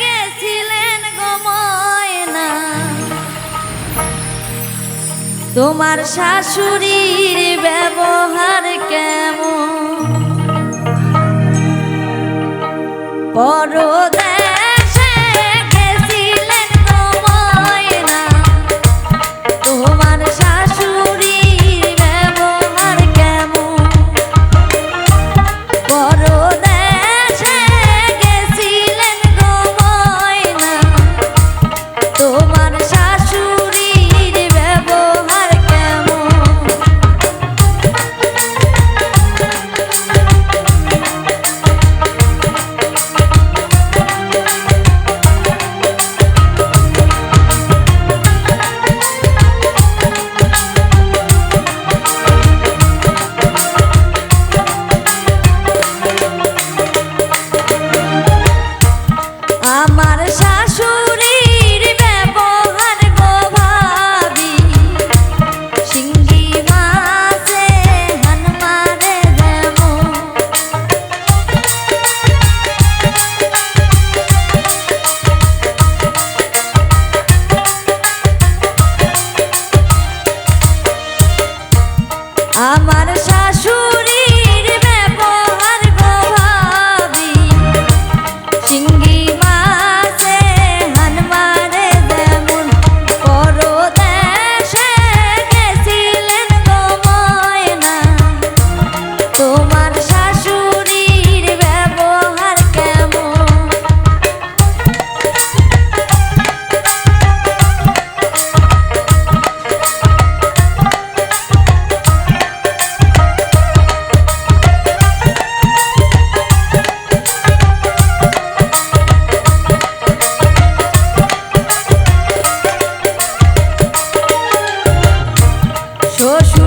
গেছিলেন তোমার শাশুড়ির ব্যবহার কেমন? পরদ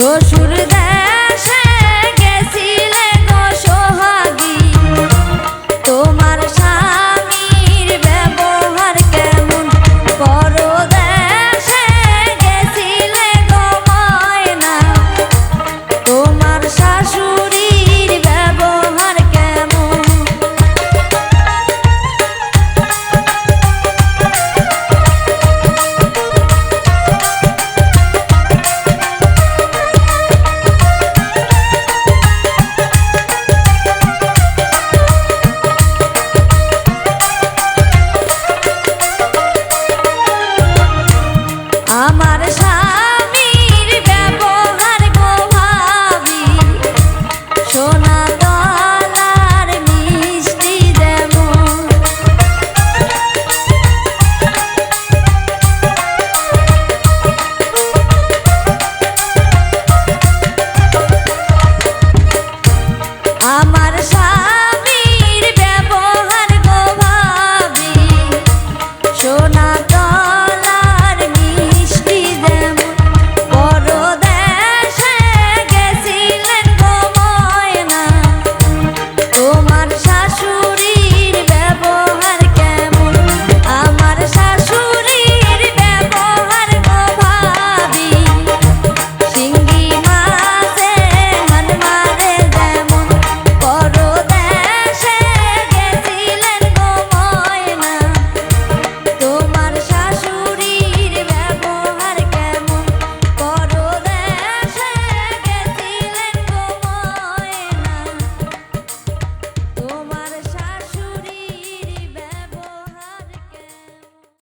শ্বশুর দেয়।